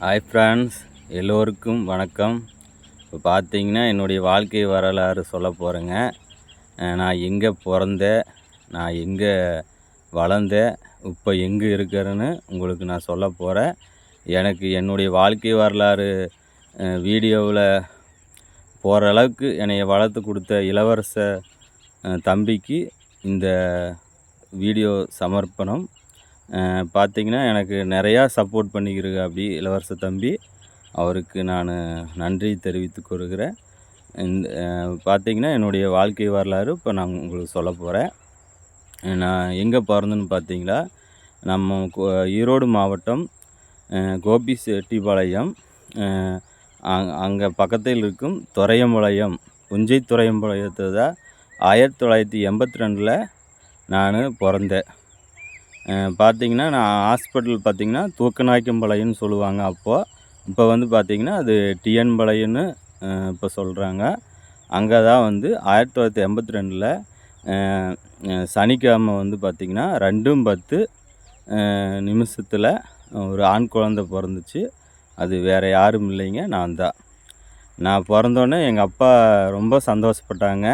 Hi friends எல்லோருக்கும் வணக்கம். இப்போ பார்த்தீங்கன்னா என்னுடைய வாழ்க்கை வரலாறு சொல்ல போகிறேங்க நான் எங்கே பிறந்தேன் நான் எங்கே வளர்ந்தேன் இப்போ எங்கே இருக்கிறேன்னு உங்களுக்கு நான் சொல்ல போகிறேன் எனக்கு என்னுடைய வாழ்க்கை வரலாறு வீடியோவில் போகிற அளவுக்கு என்னை வளர்த்து கொடுத்த இளவரச தம்பிக்கு இந்த வீடியோ சமர்ப்பணம். பார்த்திங்கன்னா எனக்கு நிறையா சப்போர்ட் பண்ணிக்கிறங்க அப்படி இளவரச தம்பி. அவருக்கு நான் நன்றி தெரிவித்து கொள்கிறேன். இந்த பார்த்திங்கன்னா என்னுடைய வாழ்க்கை வரலாறு இப்போ நான் உங்களுக்கு சொல்ல போகிறேன் நான் எங்கே பிறந்தேன்னு பார்த்தீங்களா நம்ம கோ- ஈரோடு மாவட்டம் கோபி செட்டிபாளையம் அங்கே பக்கத்தில் இருக்கும் துறையம்பாளையம் புஞ்சை துறையம்பாளையத்தை தான் ஆயிரத்தி தொள்ளாயிரத்தி எண்பத்தி ரெண்டில் நான் பிறந்தேன். பார்த்தீங்கன்னா நான் ஹாஸ்பிட்டல் பார்த்தீங்கன்னா தூக்கநாய்க்கம்பாளையம்னு சொல்லுவாங்க அப்போது இப்போ வந்து பார்த்தீங்கன்னா அது டிஎன் பாளையம்னு இப்போ சொல்கிறாங்க அங்கே தான் வந்து ஆயிரத்தி தொள்ளாயிரத்தி எண்பத்தி ரெண்டில் சனிக்கிழமை வந்து பார்த்திங்கன்னா ரெண்டும் பத்து நிமிஷத்தில் ஒரு ஆண் குழந்த பிறந்துச்சு. அது வேறு யாரும் இல்லைங்க நான் தான். நான் பிறந்தோன்னே எங்கள் அப்பா ரொம்ப சந்தோஷப்பட்டாங்க.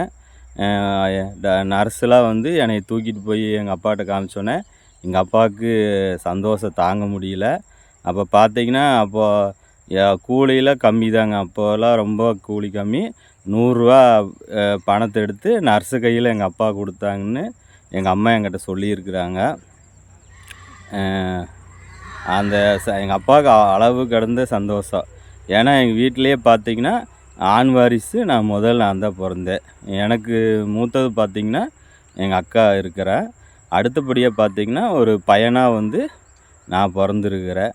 நர்ஸெலாம் வந்து என்னை தூக்கிட்டு போய் எங்கள் அப்பாட்ட காமிச்சோன்னே எங்கள் அப்பாவுக்கு சந்தோஷம் தாங்க முடியல. அப்போ பார்த்தீங்கன்னா அப்போது கூலியில் கம்மி தாங்க. அப்போல்லாம் ரொம்ப கூலி கம்மி. நூறுரூவா பணத்தை எடுத்து நர்ஸு கையில் எங்கள் அப்பா கொடுத்தாங்கன்னு எங்கள் அம்மா என்கிட்ட சொல்லியிருக்கிறாங்க. அந்த ச எங்கள் அப்பாவுக்கு அளவு கடந்த சந்தோஷம். ஏன்னா எங்கள் வீட்டிலையே பார்த்தீங்கன்னா ஆண் வாரிசு நான் முதல் நான் தான் பிறந்தேன். எனக்கு மூத்தது பார்த்திங்கன்னா எங்கள் அக்கா இருக்கிறேன் அடுத்தபடியாக பார்த்தீங்கன்னா ஒரு பையனாக வந்து நான் பிறந்திருக்கிறேன்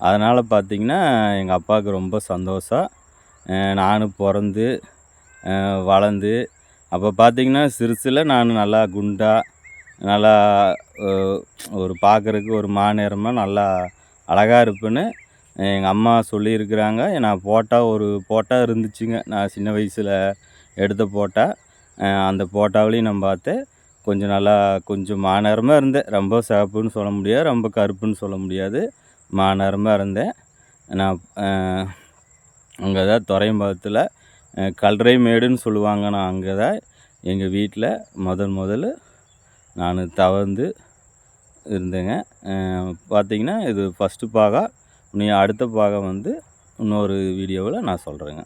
அதனால் பார்த்திங்கன்னா எங்கள் அப்பாவுக்கு ரொம்ப சந்தோஷம். நானும் பிறந்து வளர்ந்து அப்போ பார்த்தீங்கன்னா சிறுசில் நான் நல்லா குண்டா நல்லா ஒரு பார்க்குறதுக்கு ஒரு மாநேரமாக நல்லா அழகாக இருப்பேன்னு எங்கள் அம்மா சொல்லியிருக்கிறாங்க. நான் போட்டால் ஒரு போட்டா இருந்துச்சுங்க. நான் சின்ன வயசில் எடுத்த போட்டா அந்த போட்டாவிலையும் நான் பார்த்தேன். கொஞ்சம் நல்லா கொஞ்சம் மாநேரமாக இருந்தேன். ரொம்ப சிவப்புன்னு சொல்ல முடியாது ரொம்ப கருப்புன்னு சொல்ல முடியாது. மாநேரமாக இருந்தேன். நான் அங்கே தான் துறையம்பாக்கத்தில் கல்றை மேடுன்னு சொல்லுவாங்க. நான் அங்கே தான் எங்கள் வீட்டில் முதல் முதல்ல நான் தவழ்ந்து இருந்தேங்க. பார்த்தீங்கன்னா இது ஃபஸ்ட்டு பாகம் நீ அடுத்த பாகம் வந்து இன்னொரு வீடியோவில் நான் சொல்கிறேங்க